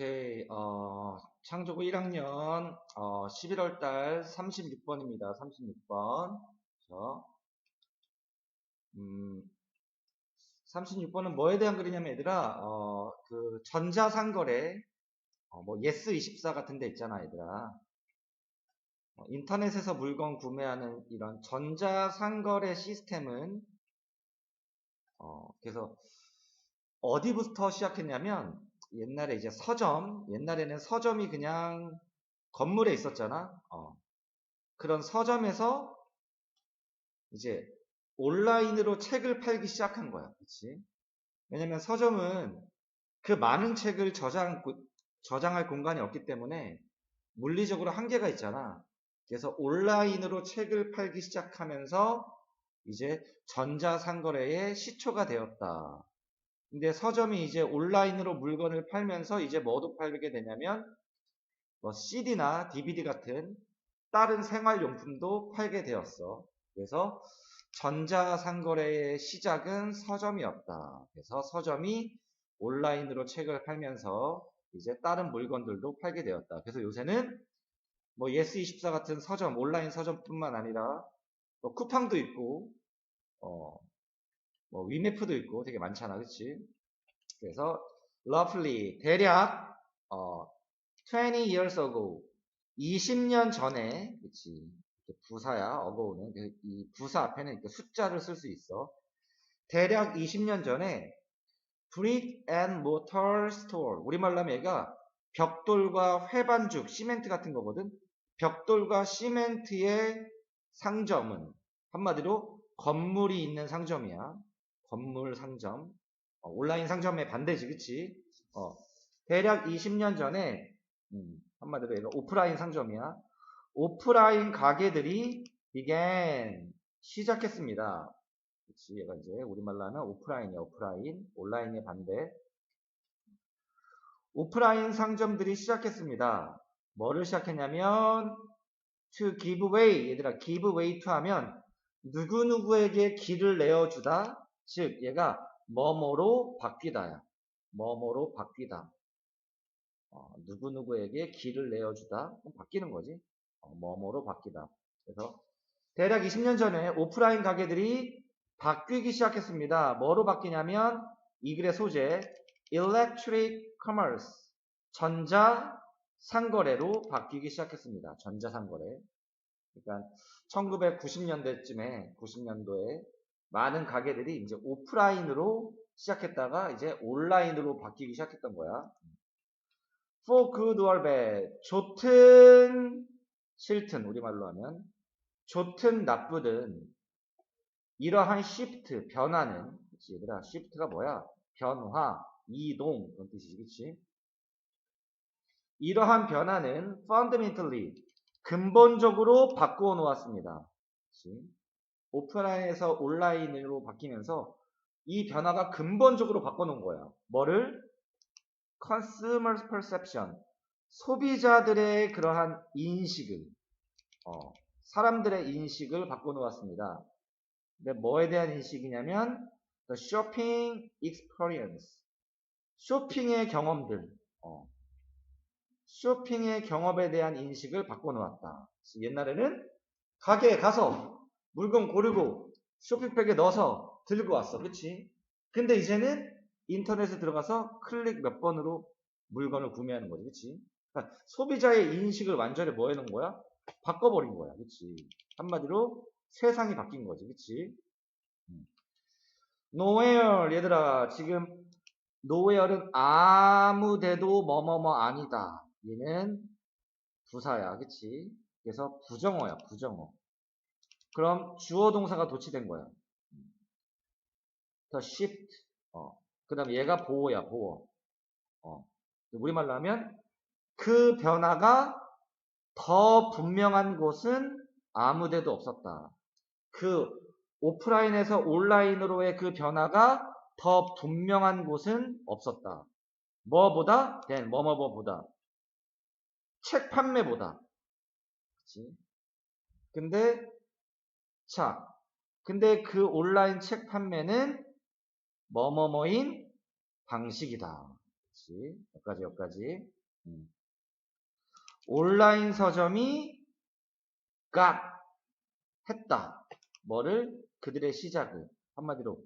오케이, 어, 창조고 1학년, 어, 11월 달 36번입니다. 36번. 저, 음, 36번은 뭐에 대한 글이냐면, 얘들아, 어, 그, 전자상거래, 어, 뭐, 예스24 같은 데 있잖아, 얘들아. 어, 인터넷에서 물건 구매하는 이런 전자상거래 시스템은, 어, 그래서, 어디부터 시작했냐면, 옛날에 이제 서점, 옛날에는 서점이 그냥 건물에 있었잖아. 어. 그런 서점에서 이제 온라인으로 책을 팔기 시작한 거야. 그치? 왜냐면 서점은 그 많은 책을 저장, 저장할 공간이 없기 때문에 물리적으로 한계가 있잖아. 그래서 온라인으로 책을 팔기 시작하면서 이제 전자상거래의 시초가 되었다. 근데 서점이 이제 온라인으로 물건을 팔면서 이제 뭐도 팔게 되냐면 뭐 CD나 DVD 같은 다른 생활용품도 팔게 되었어. 그래서 전자상거래의 시작은 서점이었다. 그래서 서점이 온라인으로 책을 팔면서 이제 다른 물건들도 팔게 되었다. 그래서 요새는 뭐 예스24 같은 서점, 온라인 서점뿐만 아니라 뭐 쿠팡도 있고, 어, 뭐 위메프도 있고 되게 많잖아, 그치? 그래서 roughly 대략 어, 20 years ago 20년 전에 그치 부사야 ago는 이 부사 앞에는 이렇게 숫자를 쓸 수 있어. 대략 20년 전에 brick and mortar store 우리말로 하면 얘가 벽돌과 회반죽, 시멘트 같은 거거든. 벽돌과 시멘트의 상점은 한마디로 건물이 있는 상점이야. 건물 상점. 어, 온라인 상점의 반대지, 그치? 어, 대략 20년 전에, 음, 한마디로 얘가 오프라인 상점이야. 오프라인 가게들이 began, 시작했습니다. 그치? 얘가 이제 우리말로 하면 오프라인이야, 오프라인. 온라인의 반대. 오프라인 상점들이 시작했습니다. 뭐를 시작했냐면, to give away, 얘들아, give away to 하면, 누구누구에게 길을 내어주다. 즉, 얘가 뭐뭐로 바뀌다야. 뭐뭐로 바뀌다. 어, 누구누구에게 길을 내어주다. 그럼 바뀌는 거지. 어, 뭐뭐로 바뀌다. 그래서 대략 20년 전에 오프라인 가게들이 바뀌기 시작했습니다. 뭐로 바뀌냐면 이 글의 소재 electric commerce 전자 상거래로 바뀌기 시작했습니다. 전자 상거래. 그러니까 1990년대쯤에 90년도에 많은 가게들이 이제 오프라인으로 시작했다가 이제 온라인으로 바뀌기 시작했던 거야. For good or bad. 좋든 싫든 우리말로 하면 좋든 나쁘든 이러한 시프트 변화는 그치 얘들아 시프트가 뭐야? 변화, 이동 그런 뜻이지 그치? 이러한 변화는 fundamentally 근본적으로 바꾸어 놓았습니다. 그치? 오프라인에서 온라인으로 바뀌면서 이 변화가 근본적으로 바꿔놓은 거야. 뭐를? consumer perception. 소비자들의 그러한 인식을, 어, 사람들의 인식을 바꿔놓았습니다. 근데 뭐에 대한 인식이냐면, the shopping experience. 쇼핑의 경험들, 어, 쇼핑의 경험에 대한 인식을 바꿔놓았다. 옛날에는 가게에 가서 물건 고르고 쇼핑백에 넣어서 들고 왔어. 그치? 근데 이제는 인터넷에 들어가서 클릭 몇 번으로 물건을 구매하는 거지. 그치? 그러니까 소비자의 인식을 완전히 뭐 해놓은 거야? 바꿔버린 거야. 그치? 한마디로 세상이 바뀐 거지. 그치? 음. nowhere 얘들아 지금 nowhere는 아무데도 뭐뭐뭐 아니다. 얘는 부사야. 그치? 그래서 부정어야. 부정어. 그럼 주어 동사가 도치된 거야. 더 shift. 어. 그 다음에 얘가 보호야, 보호. 어. 우리말로 하면 그 변화가 더 분명한 곳은 아무 데도 없었다. 그 오프라인에서 온라인으로의 그 변화가 더 분명한 곳은 없었다. 뭐보다? 된 뭐뭐뭐보다. 책 판매보다. 그치? 근데 자, 근데 그 온라인 책 판매는 뭐뭐뭐인 방식이다. 그치? 여기까지, 여기까지. 음. 온라인 서점이 got 했다. 뭐를? 그들의 시작을. 한마디로.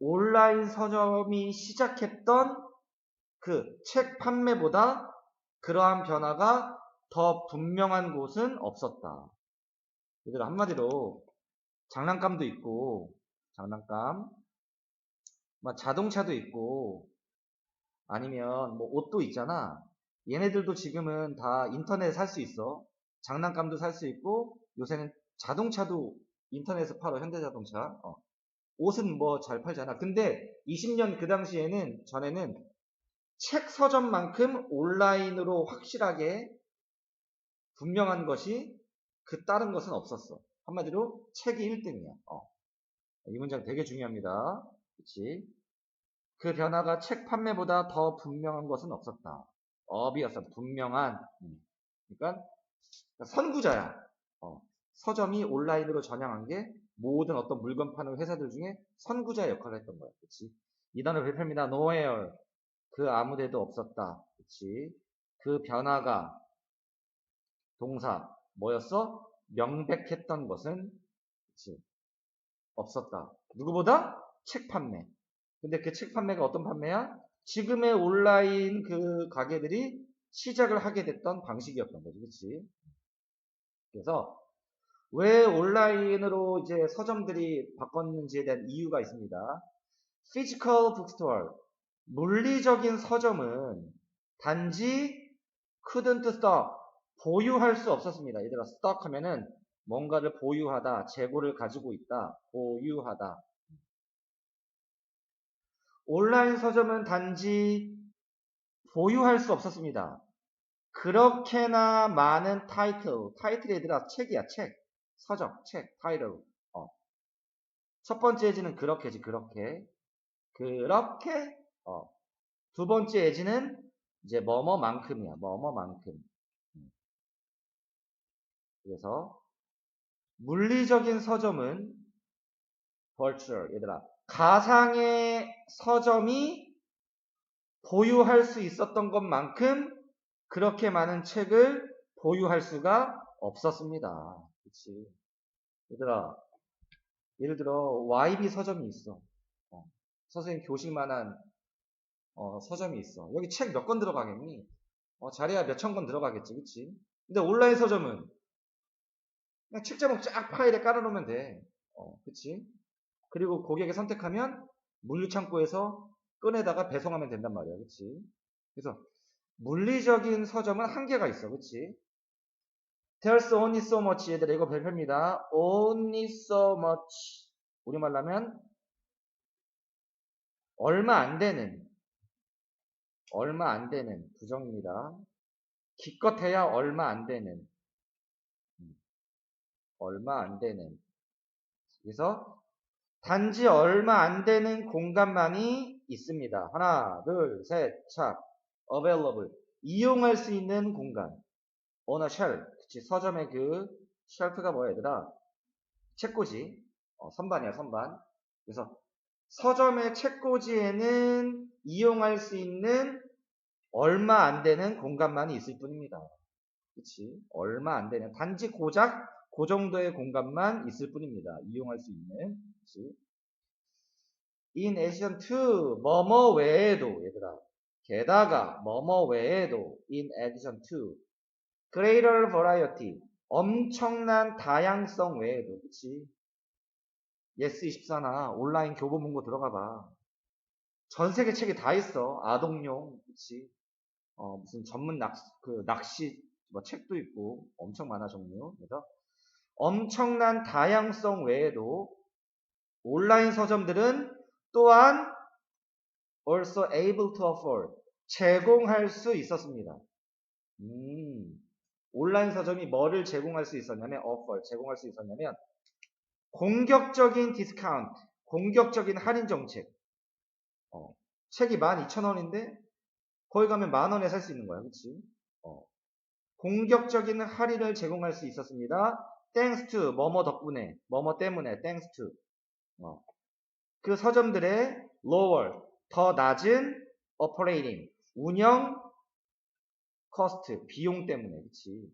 온라인 서점이 시작했던 그 책 판매보다 그러한 변화가 더 분명한 곳은 없었다. 얘들아, 한마디로 장난감도 있고, 장난감, 막 자동차도 있고, 아니면 뭐 옷도 있잖아. 얘네들도 지금은 다 인터넷에 살 수 있어. 장난감도 살 수 있고, 요새는 자동차도 인터넷에서 팔아, 현대자동차. 어. 옷은 뭐 잘 팔잖아. 근데 20년 그 당시에는, 전에는 책 서점만큼 온라인으로 확실하게 분명한 것이 그 다른 것은 없었어. 한마디로 책이 1등이야. 어. 이 문장 되게 중요합니다. 그치? 그 변화가 책 판매보다 더 분명한 것은 없었다. 업이었어. 분명한. 음. 그러니까 선구자야. 어. 서점이 온라인으로 전향한 게 모든 어떤 물건 파는 회사들 중에 선구자 역할을 했던 거야. 그치? 이 단어 발표입니다. nowhere. 그 아무데도 없었다. 그치? 그 변화가 동사 뭐였어? 명백했던 것은 그치? 없었다. 누구보다? 책 판매. 근데 그 책 판매가 어떤 판매야? 지금의 온라인 그 가게들이 시작을 하게 됐던 방식이었던 거지. 그치? 그래서 왜 온라인으로 이제 서점들이 바꿨는지에 대한 이유가 있습니다. Physical bookstore. 물리적인 서점은 단지 couldn't stock. 보유할 수 없었습니다. 얘들아, stock 하면은 뭔가를 보유하다, 재고를 가지고 있다, 보유하다. 온라인 서점은 단지 보유할 수 없었습니다. 그렇게나 많은 타이틀, 타이틀 얘들아 책이야 책, 서점, 책, 타이틀. 어. 첫 번째 예지는 그렇게지 그렇게, 그렇게. 어. 두 번째 예지는 이제 뭐뭐만큼이야, 뭐뭐만큼. 음. 그래서 물리적인 서점은 virtual 얘들아 가상의 서점이 보유할 수 있었던 것만큼 그렇게 많은 책을 보유할 수가 없었습니다. 그치? 얘들아, 예를 들어, YB 서점이 있어. 어, 선생님 교실만한 어, 서점이 있어. 여기 책 몇 권 들어가겠니? 어, 자리야 몇 천 권 들어가겠지, 그치? 근데 온라인 서점은 책 제목 쫙 파일에 깔아놓으면 돼. 어, 그치? 그리고 고객이 선택하면 물류창고에서 꺼내다가 배송하면 된단 말이야. 그치? 그래서 물리적인 서점은 한계가 있어. 그치? There's only so much. 얘들아 이거 별표입니다. Only so much. 우리말로 하면 얼마 안 되는 얼마 안 되는 부정입니다. 기껏해야 얼마 안 되는 음, 얼마 안 되는 그래서 단지 얼마 안 되는 공간만이 있습니다. 하나, 둘, 셋, 차. available. 이용할 수 있는 공간. on a shelf. 그치. 서점의 그 쉘프가 뭐야, 얘들아? 책꽂이. 어, 선반이야, 선반. 그래서 서점의 책꽂이에는 이용할 수 있는 얼마 안 되는 공간만이 있을 뿐입니다. 그치. 얼마 안 되는. 단지 고작 그 정도의 공간만 있을 뿐입니다. 이용할 수 있는. 그치? In addition to, 뭐뭐 외에도, 얘들아. 게다가, 뭐뭐 외에도, in addition to, greater variety, 엄청난 다양성 외에도, 그치? 예스24나 온라인 교보문고 들어가 봐. 전 세계 책이 다 있어. 아동용, 그치? 어, 무슨 전문 낚시, 그, 낚시, 뭐, 책도 있고, 엄청 많아, 종류. 그래서, 엄청난 다양성 외에도, 온라인 서점들은 또한 also able to afford 제공할 수 있었습니다. 음, 온라인 서점이 뭐를 제공할 수 있었냐면 offer 제공할 수 있었냐면 공격적인 디스카운트 공격적인 할인 정책 어, 책이 12,000원인데 거기 가면 만 원에 살 수 있는 거야 그치? 어, 공격적인 할인을 제공할 수 있었습니다. Thanks to 뭐뭐 덕분에 뭐뭐 때문에 thanks to. 어, 그 서점들의 lower, 더 낮은 operating 운영 cost 비용 때문에 그치?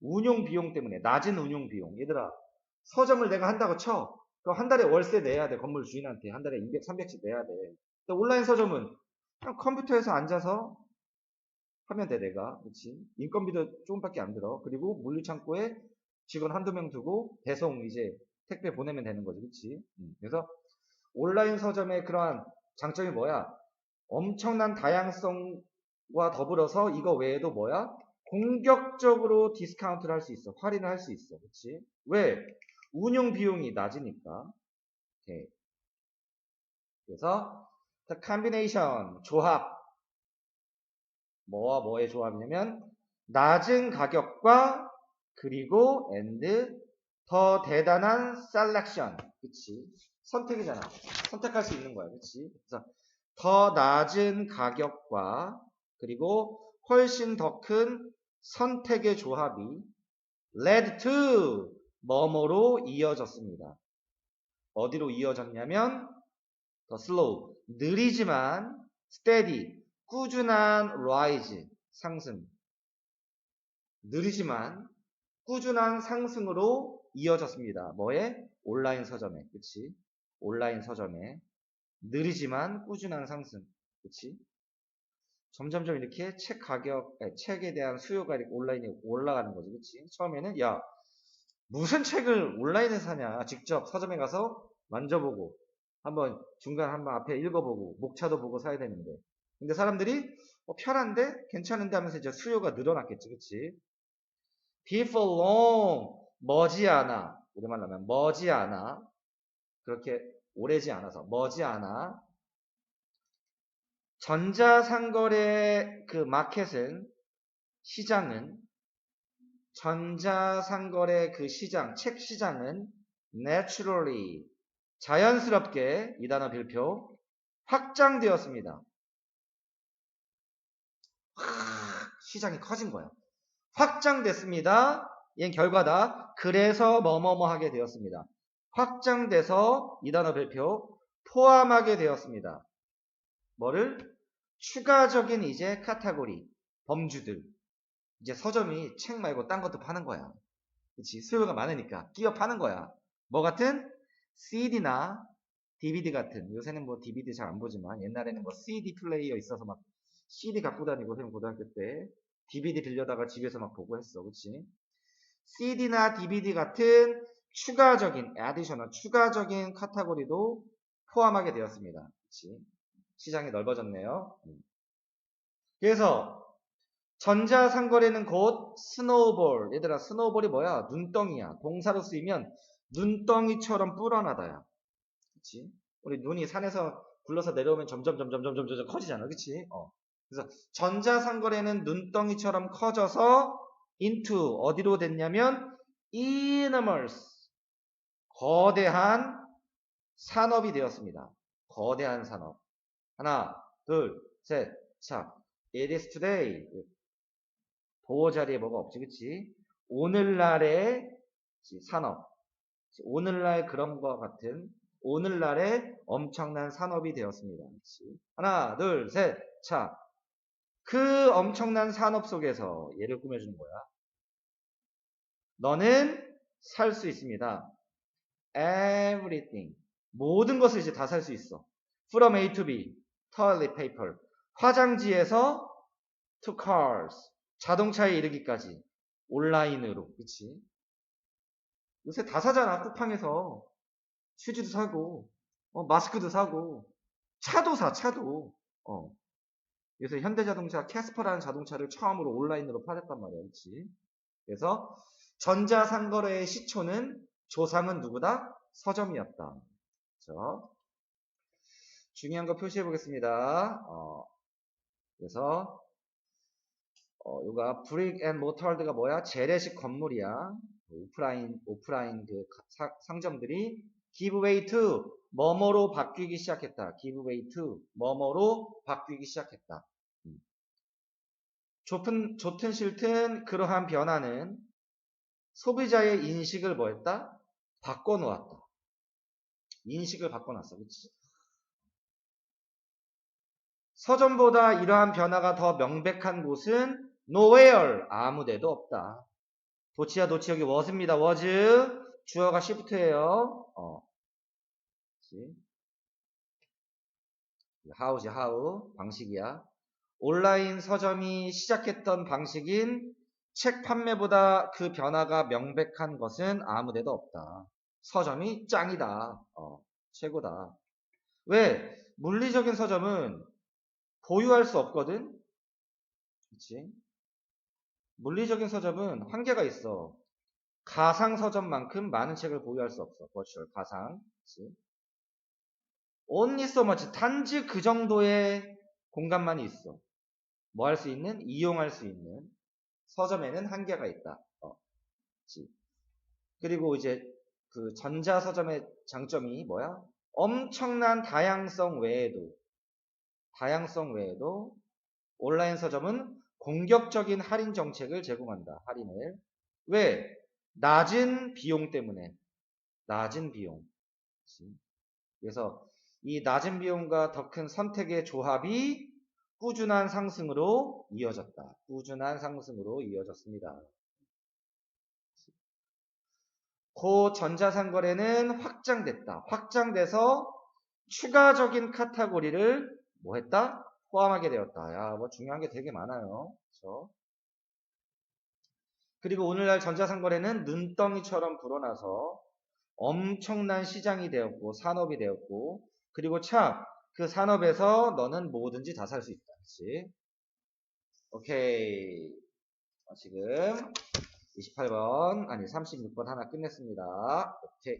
운용 비용 때문에 낮은 운용 비용. 얘들아 서점을 내가 한다고 쳐. 그럼 한 달에 월세 내야 돼 건물 주인한테. 한 달에 200, 300씩 내야 돼. 근데 온라인 서점은 그냥 컴퓨터에서 앉아서 하면 돼 내가. 그치? 인건비도 조금밖에 안 들어. 그리고 물류창고에 직원 한두 명 두고 배송 이제 택배 보내면 되는 거지 그치? 음, 그래서 온라인 서점의 그러한 장점이 뭐야? 엄청난 다양성과 더불어서 이거 외에도 뭐야? 공격적으로 디스카운트를 할 수 있어 할인을 할 수 있어 그치? 왜? 운용 비용이 낮으니까. 오케이. 그래서 combination 조합. 뭐와 뭐의 조합이냐면 낮은 가격과 그리고 and 더 대단한 셀렉션 그치? 선택이잖아. 선택할 수 있는 거야. 그치? 그래서 더 낮은 가격과 그리고 훨씬 더 큰 선택의 조합이 led to 뭐뭐로 이어졌습니다. 어디로 이어졌냐면 더 slow 느리지만 steady 꾸준한 rise 상승. 느리지만 꾸준한 상승으로 이어졌습니다. 뭐에? 온라인 서점에. 그치? 온라인 서점에. 느리지만 꾸준한 상승. 그치? 점점점 이렇게 책 가격, 아니, 책에 대한 수요가 온라인에 올라가는 거지. 그치? 처음에는, 야, 무슨 책을 온라인에 사냐. 직접 서점에 가서 만져보고, 한번 중간 한번 앞에 읽어보고, 목차도 보고 사야 되는데. 근데 사람들이, 어, 편한데? 괜찮은데 하면서 이제 수요가 늘어났겠지. 그치? Before long 머지않아 우리말로 하면 머지않아 그렇게 오래지 않아서 머지않아 전자상거래 그 마켓은 시장은 전자상거래 그 시장 책 시장은 naturally 자연스럽게 이 단어 별표 확장되었습니다. 시장이 커진 거야. 확장됐습니다. 얘는 결과다. 그래서 뭐뭐뭐 하게 되었습니다. 확장돼서 이 단어 별표 포함하게 되었습니다. 뭐를? 추가적인 이제 카테고리, 범주들. 이제 서점이 책 말고 딴 것도 파는 거야. 그치? 수요가 많으니까 끼어 파는 거야. 뭐 같은? CD나 DVD 같은. 요새는 뭐 DVD 잘 안 보지만 옛날에는 뭐 CD 플레이어 있어서 막 CD 갖고 다니고 선 고등학교 때 DVD 빌려다가 집에서 막 보고 했어. 그치? CD나 DVD 같은 추가적인, additional, 추가적인 카테고리도 포함하게 되었습니다. 그치? 시장이 넓어졌네요. 음. 그래서 전자상거래는 곧 스노우볼. 얘들아, 스노우볼이 뭐야? 눈덩이야. 동사로 쓰이면 눈덩이처럼 불어나다야. 그치? 우리 눈이 산에서 굴러서 내려오면 점점, 점점, 점점, 점점 커지잖아. 그치? 어. 그래서 전자상거래는 눈덩이처럼 커져서 into 어디로 됐냐면 enormous 거대한 산업이 되었습니다. 거대한 산업. 하나, 둘, 셋, 자, it is today. 보호 자리에 뭐가 없지, 그치? 오늘날의 산업. 오늘날 그런 것 같은 오늘날의 엄청난 산업이 되었습니다. 그치? 하나, 둘, 셋, 자, 그 엄청난 산업 속에서 얘를 꾸며주는 거야. 너는 살 수 있습니다. Everything. 모든 것을 이제 다 살 수 있어. From A to B. Toilet paper. 화장지에서 to cars. 자동차에 이르기까지. 온라인으로. 그치? 요새 다 사잖아. 쿠팡에서. 휴지도 사고, 어, 마스크도 사고, 차도 사, 차도. 어. 요새 현대자동차 캐스퍼라는 자동차를 처음으로 온라인으로 팔았단 말이야. 그렇지? 그래서 전자상거래의 시초는 조상은 누구다? 서점이었다. 그렇죠? 중요한 거 표시해 보겠습니다. 어, 그래서 어, 요가 브릭 앤 모터월드가 뭐야? 재래식 건물이야. 오프라인 오프라인 그 사, 상점들이 way to 뭐뭐로 바뀌기 시작했다. give way to 뭐뭐로 바뀌기 시작했다. 음. 좋든, 좋든 싫든 그러한 변화는 소비자의 인식을 뭐했다? 바꿔놓았다. 인식을 바꿔놨어. 그치? 서점보다 이러한 변화가 더 명백한 곳은 nowhere 아무 데도 없다. 도치야 도치 여기 was입니다. was 주어가 shift예요. 어. 그치? how지 how 방식이야. 온라인 서점이 시작했던 방식인 책 판매보다 그 변화가 명백한 것은 아무데도 없다. 서점이 짱이다. 어, 최고다. 왜? 물리적인 서점은 보유할 수 없거든? 그치? 물리적인 서점은 한계가 있어. 가상 서점만큼 많은 책을 보유할 수 없어. 버추얼, 가상. 그치? Only so much. 단지 그 정도의 공간만이 있어. 뭐 할 수 있는? 이용할 수 있는. 서점에는 한계가 있다. 어? 그리고 이제 그 전자 서점의 장점이 뭐야? 엄청난 다양성 외에도 다양성 외에도 온라인 서점은 공격적인 할인 정책을 제공한다. 할인을. 왜? 낮은 비용 때문에. 낮은 비용. 그래서 이 낮은 비용과 더 큰 선택의 조합이 꾸준한 상승으로 이어졌다. 꾸준한 상승으로 이어졌습니다. 고 전자상거래는 확장됐다. 확장돼서 추가적인 카테고리를 뭐 했다? 포함하게 되었다. 야, 뭐 중요한 게 되게 많아요. 그렇죠? 그리고 오늘날 전자상거래는 눈덩이처럼 불어나서 엄청난 시장이 되었고 산업이 되었고 그리고 참 그 산업에서 너는 뭐든지 다 살 수 있다. 그렇지? 오케이. 어, 지금 28번 아니 36번 하나 끝냈습니다. 오케이.